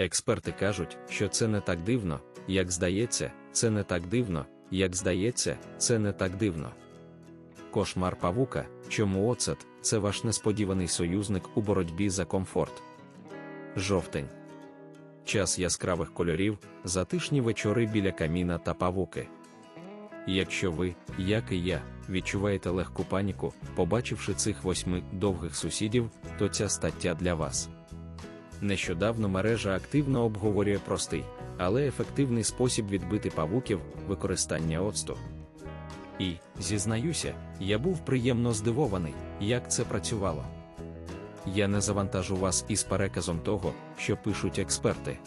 Експерти кажуть, що це не так дивно, як здається, це не так дивно, як здається, це не так дивно. Кошмар павука, чому оцет це ваш несподіваний союзник у боротьбі за комфорт. Жовтень. Час яскравих кольорів, затишні вечори біля каміна та павуки. Якщо ви, як і я, відчуваєте легку паніку, побачивши цих восьми довгих сусідів, то ця стаття для вас. Нещодавно мережа активно обговорює простий, але ефективний спосіб відбити павуків використання оцту. І, зізнаюся, я був приємно здивований, як це працювало. Я не завантажу вас із переказом того, що пишуть експерти.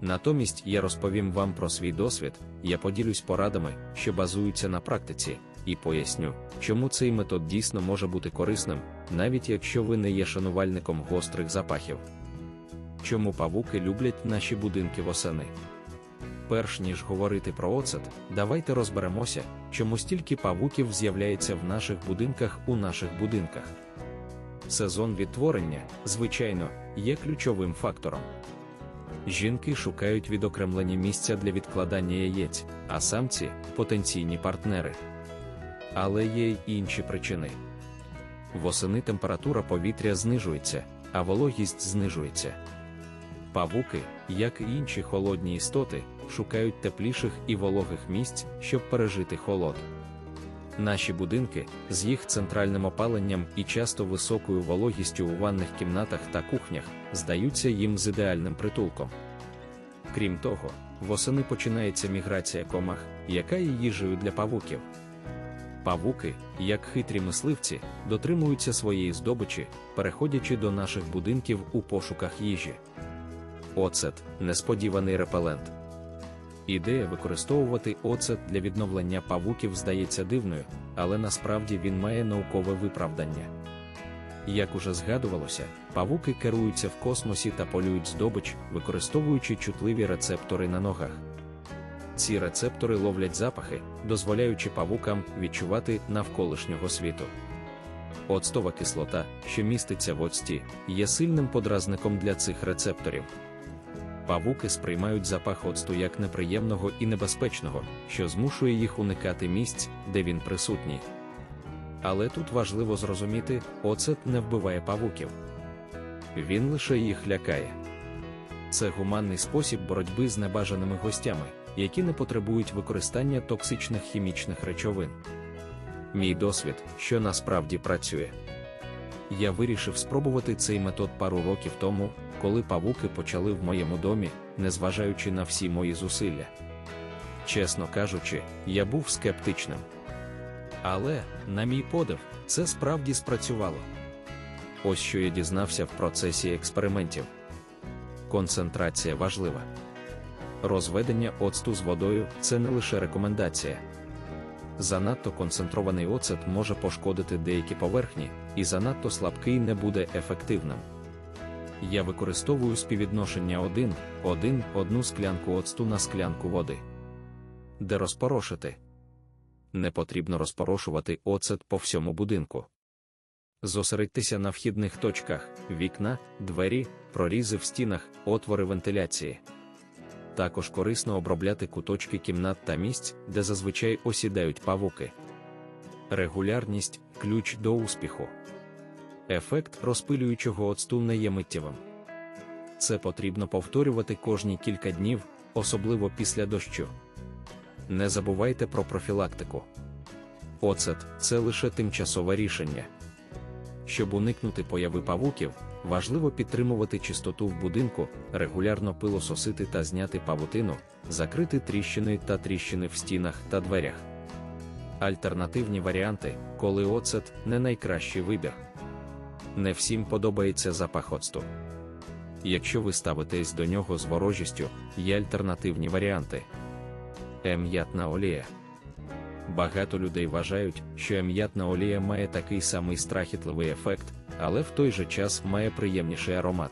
Натомість я розповім вам про свій досвід, я поділюсь порадами, що базуються на практиці, і поясню, чому цей метод дійсно може бути корисним, навіть якщо ви не є шанувальником гострих запахів. Чому павуки люблять наші будинки восени? Перш ніж говорити про оцет, давайте розберемося, чому стільки павуків з'являється в наших будинках у наших будинках. Сезон відтворення, звичайно, є ключовим фактором. Жінки шукають відокремлені місця для відкладання яєць, а самці потенційні партнери. Але є й інші причини. Восени температура повітря знижується, а вологість знижується. Павуки, як і інші холодні істоти, шукають тепліших і вологих місць, щоб пережити холод. Наші будинки з їх центральним опаленням і часто високою вологістю у ванних кімнатах та кухнях здаються їм з ідеальним притулком. Крім того, восени починається міграція комах, яка є їжею для павуків. Павуки, як хитрі мисливці, дотримуються своєї здобичі, переходячи до наших будинків у пошуках їжі. Оцет несподіваний репелент. Ідея використовувати оцет для відновлення павуків здається дивною, але насправді він має наукове виправдання. Як уже згадувалося, павуки керуються в космосі та полюють здобич, використовуючи чутливі рецептори на ногах. Ці рецептори ловлять запахи, дозволяючи павукам відчувати навколишнього світу. Оцтова кислота, що міститься в оцті, є сильним подразником для цих рецепторів. Павуки сприймають запах оцту як неприємного і небезпечного, що змушує їх уникати місць, де він присутній. Але тут важливо зрозуміти, оцет не вбиває павуків. Він лише їх лякає. Це гуманний спосіб боротьби з небажаними гостями, які не потребують використання токсичних хімічних речовин. Мій досвід, що насправді працює. Я вирішив спробувати цей метод пару років тому, коли павуки почали в моєму домі, незважаючи на всі мої зусилля. Чесно кажучи, я був скептичним. Але, на мій подив, це справді спрацювало. Ось що я дізнався в процесі експериментів. Концентрація важлива. Розведення оцту з водою це не лише рекомендація. Занадто концентрований оцет може пошкодити деякі поверхні, і занадто слабкий не буде ефективним. Я використовую співвідношення 1, 1, одну склянку оцту на склянку води. Де розпорошити? Не потрібно розпорошувати оцет по всьому будинку. Зосередьтеся на вхідних точках, вікна, двері, прорізи в стінах, отвори вентиляції. Також корисно обробляти куточки кімнат та місць, де зазвичай осідають павуки. Регулярність ключ до успіху. Ефект розпилюючого оцту не є миттєвим. Це потрібно повторювати кожні кілька днів, особливо після дощу. Не забувайте про профілактику. Оцет це лише тимчасове рішення. Щоб уникнути появи павуків, важливо підтримувати чистоту в будинку, регулярно пилососити та зняти павутину, закрити тріщини та тріщини в стінах та дверях. Альтернативні варіанти, коли оцет не найкращий вибір. Не всім подобається запах оцту. Якщо ви ставитесь до нього з ворожістю, є альтернативні варіанти. Ем'ятна олія. Багато людей вважають, що ем'ятна олія має такий самий страхітливий ефект, але в той же час має приємніший аромат.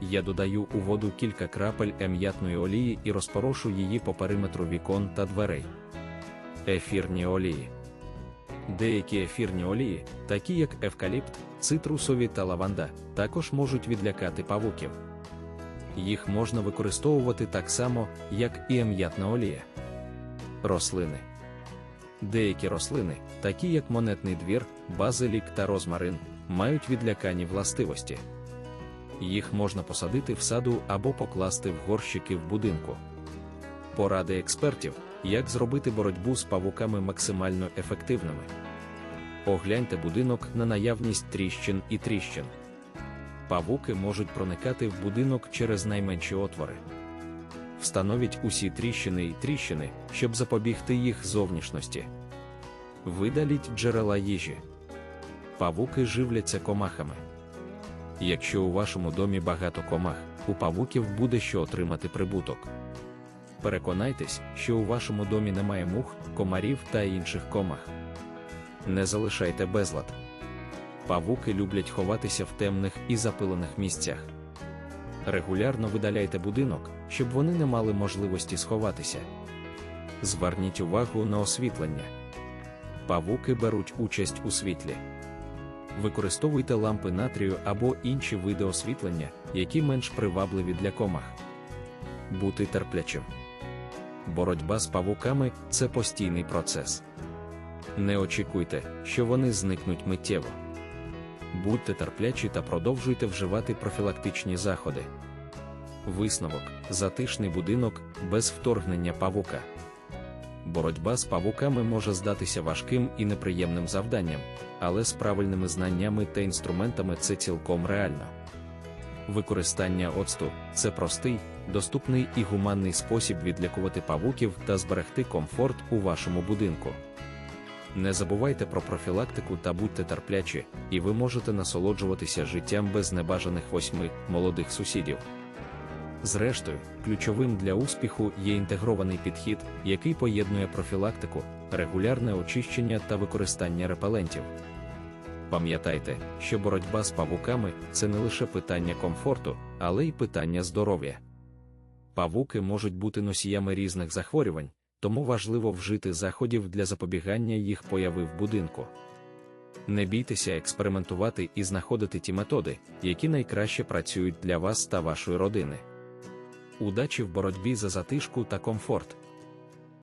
Я додаю у воду кілька крапель ем'ятної олії і розпорошу її по периметру вікон та дверей. Ефірні олії. Деякі ефірні олії, такі як евкаліпт, цитрусові та лаванда, також можуть відлякати павуків. їх можна використовувати так само, як і ам'ятна олія. Рослини. Деякі рослини, такі як монетний двір, базилік та розмарин, мають відлякані властивості. Їх можна посадити в саду або покласти в горщики в будинку. Поради експертів, як зробити боротьбу з павуками максимально ефективними. Огляньте будинок на наявність тріщин і тріщин. Павуки можуть проникати в будинок через найменші отвори. Встановіть усі тріщини і тріщини, щоб запобігти їх зовнішності. Видаліть джерела їжі. Павуки живляться комахами. Якщо у вашому домі багато комах, у павуків буде що отримати прибуток. Переконайтесь, що у вашому домі немає мух, комарів та інших комах. Не залишайте безлад. Павуки люблять ховатися в темних і запилених місцях. Регулярно видаляйте будинок, щоб вони не мали можливості сховатися. Зверніть увагу на освітлення. Павуки беруть участь у світлі. Використовуйте лампи натрію або інші види освітлення, які менш привабливі для комах. Бути терплячим. Боротьба з павуками це постійний процес. Не очікуйте, що вони зникнуть миттєво. Будьте терплячі та продовжуйте вживати профілактичні заходи. Висновок затишний будинок без вторгнення павука. Боротьба з павуками може здатися важким і неприємним завданням, але з правильними знаннями та інструментами це цілком реально. Використання оцту це простий, доступний і гуманний спосіб відлякувати павуків та зберегти комфорт у вашому будинку. Не забувайте про профілактику та будьте терплячі, і ви можете насолоджуватися життям без небажаних восьми молодих сусідів. Зрештою, ключовим для успіху є інтегрований підхід, який поєднує профілактику, регулярне очищення та використання репелентів. Пам'ятайте, що боротьба з павуками це не лише питання комфорту, але й питання здоров'я. Павуки можуть бути носіями різних захворювань, тому важливо вжити заходів для запобігання їх появи в будинку. Не бійтеся експериментувати і знаходити ті методи, які найкраще працюють для вас та вашої родини. Удачі в боротьбі за затишку та комфорт.